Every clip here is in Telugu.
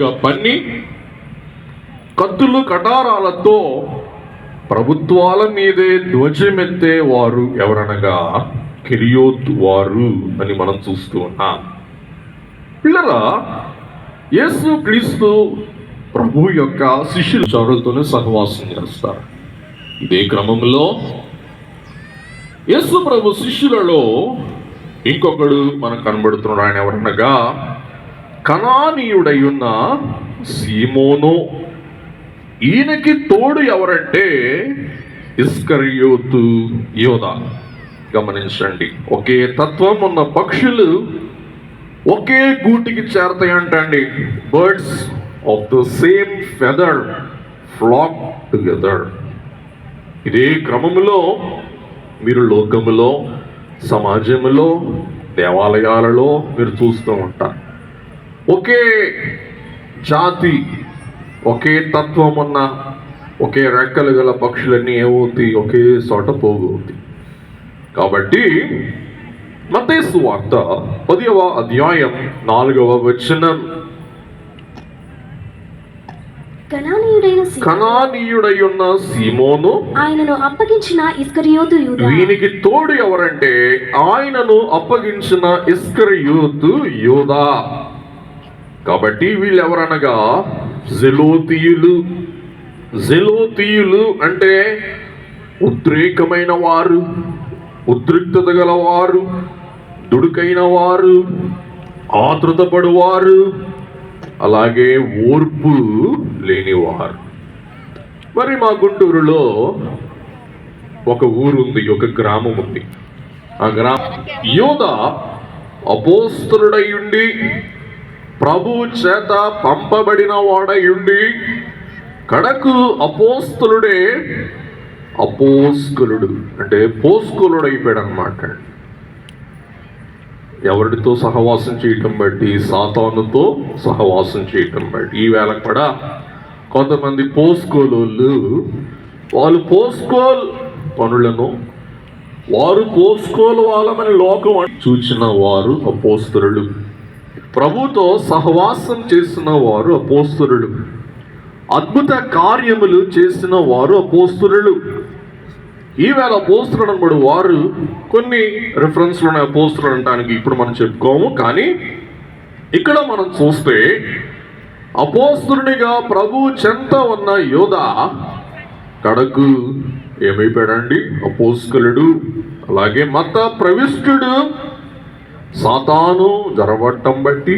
యొక్క పన్ని కత్తులు కటారాలతో ప్రభుత్వాల మీదే ధ్వజమెత్తే వారు ఎవరనగా కెరియోత్ వారు అని మనం చూస్తూ ఉన్నాం. పిల్లరా యేసు క్రీస్తు ప్రభు యొక్క శిష్యులు చౌరులతోనే సహవాసం చేస్తారు. ఇదే క్రమంలో యేసు ప్రభు శిష్యులలో ఇంకొకడు మనకు కనబడుతున్నాడు. ఆయన ఎవరనగా కణానీయుడై ఉన్న సీమోను. ఈయనకి తోడు ఎవరంటే ఇస్కరియోతు యోధ గమనించండి ఒకే తత్వం ఉన్న పక్షులు ఒకే గూటికి చేరతాయంటండి. Birds of the same feather flock together. ఇదే క్రమములో మీరు లోకములో సమాజంలో దేవాలయాలలో మీరు చూస్తూ ఉంటారు. ఒకే జాతి ఒకే తత్వం ఉన్న ఒకే రెక్కలు గల పక్షులన్నీ ఏమవుతాయి? ఒకే చోట పోగవుతాయి. కాబట్టి మతేసు వార్త పదివ అధ్యాయం నాలుగవ వచనం. కణానీయుడై ఉన్న సీమోను ఆయనను అప్పగించిన ఇస్కరియోతు యూదా. వీనికి తోడు ఎవరంటే ఆయనను అప్పగించిన ఇస్కరియోతు యోధా కాబట్టి వీళ్ళు ఎవరనగా జెలోతీయులు. జెలోతీయులు అంటే ఉద్రేకమైన వారు ఉద్రిక్తత గలవారు దుడుకైన వారు ఆతృతపడువారు అలాగే ఓర్పు లేనివారు. మరి మా గుంటూరులో ఒక ఊరు ఉంది ఒక గ్రామం ఉంది ఆ గ్రామం యోధ అపోస్తుడై ఉండి ప్రభు చేత పంపబడిన వాడై ఉండి కడకు అపోస్తులుడే అపోస్కులుడు. అంటే పోస్కులుడు అయిపోయాడు అనమాట ఎవరితో సహవాసం చేయటం బట్టి సాతానుతో సహవాసం చేయటం బట్టి. ఈ వేళ కూడా కొంతమంది పోస్కోలోళ్ళు వాళ్ళు పోస్కోల్ పనులను వారు పోస్కోలు వాళ్ళమని లోకం అని చూచిన వారు అపోస్తరులు ప్రభుతో సహవాసం చేసిన వారు అపోస్తురులు అద్భుత కార్యములు చేసిన వారు అపోస్తురులు ఈవేళ అపోస్తులు అనబడు వారు కొన్ని రిఫరెన్స్లు ఉన్నాయి అపోస్తులు అనడానికి ఇప్పుడు మనం చెప్పుకోము. కానీ ఇక్కడ మనం చూస్తే అపోస్తుడిగా ప్రభు చెంత ఉన్న యోధ కడకు ఏమైపోయాడండి? అపోస్కలుడు. అలాగే మత ప్రవిష్టుడు సాతాను జరగటం బట్టి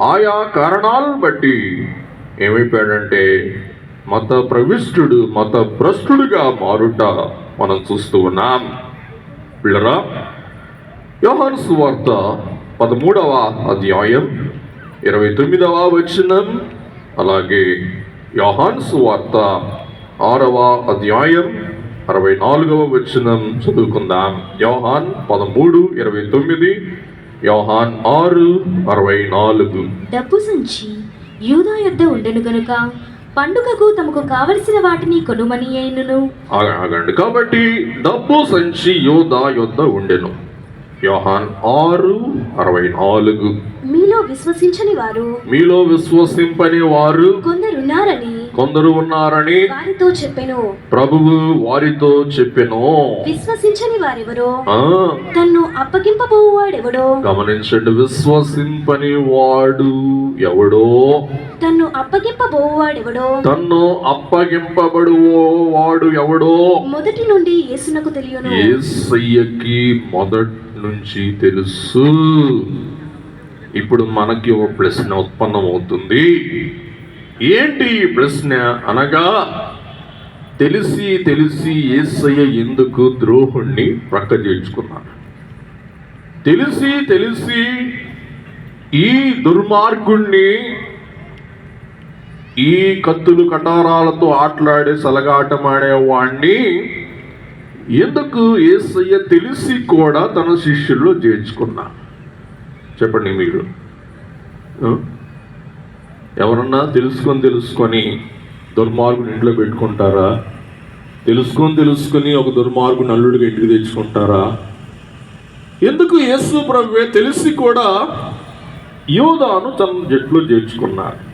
ఆయా కారణాలను బట్టి ఏమైపోయాడంటే మత ప్రవిష్టుడు మత భ్రష్టుడుగా మారుట మనం చూస్తూ ఉన్నాం. పిల్లరా యోహన్ సువార్త పదమూడవ అధ్యాయం ఇరవై తొమ్మిదవ వచనం అలాగే యోహాన్ సువార్త ఆరవ అధ్యాయం అరవై నాలుగవ వచనం చదువుకుందాం. యోహాన్ పదమూడు ఇరవై తొమ్మిది. యోహాన్ ఆరు అరవై నాలుగు. డబ్బు సంచి యూదా యొద్ద ఉండెను గనుక పండుగకు తమకు కావలసిన వాటిని కొనుమని అయినను. ఆగ- ఆగండి. కాబట్టి డబ్బు సంచి యోధా యొద్ద ఉండెను. యోహాన్ ఆరు అరవై నాలుగు. మీలో విశ్వసించని వారు మీలో విశ్వసింపని వారు కొందరున్నారని కొందరు ఉన్నారని వారితో చెప్పెను. ప్రభువు వారితో చెప్పెను. విశ్వసించని వారెవరో? తన్ను అప్పగింపబోవాడెవడో గమనించండి విశ్వసింపని వాడు ఎవడో? తన్ను అప్పగింపబోవాడెవడో తన్ను అప్పగింపబడు వాడు ఎవడో? మొదటి నుండి యేసునకు తెలియను. ఏసయ్యకి మొదటి నుంచి తెలుసు. ఇప్పుడు మనకి ఒక ప్రశ్న ఉత్పన్నమవుతుంది. ఏంటి ఈ ప్రశ్న అనగా తెలిసి తెలిసి ఏసయ్య ఎందుకు ద్రోహుణ్ణి ప్రక్క చేయించుకున్నాడు తెలిసి తెలిసి ఈ దుర్మార్గుణ్ణి ఈ కత్తులు కటారాలతో ఆటలాడే సలగాటమాడే వాణ్ణి ఎందుకు ఏసయ్య తెలిసి కూడా తన శిష్యుల్లో చేర్చుకున్నా? చెప్పండి మీరు. ఎవరన్నా తెలుసుకొని తెలుసుకొని దుర్మార్గుని ఇంట్లో పెట్టుకుంటారా? తెలుసుకొని తెలుసుకొని ఒక దుర్మార్గుని అల్లుడిగా ఇంటికి తెచ్చుకుంటారా? ఎందుకు యేసు ప్రభువే తెలిసి కూడా యోధాను తన జట్లో చేర్చుకున్నారు?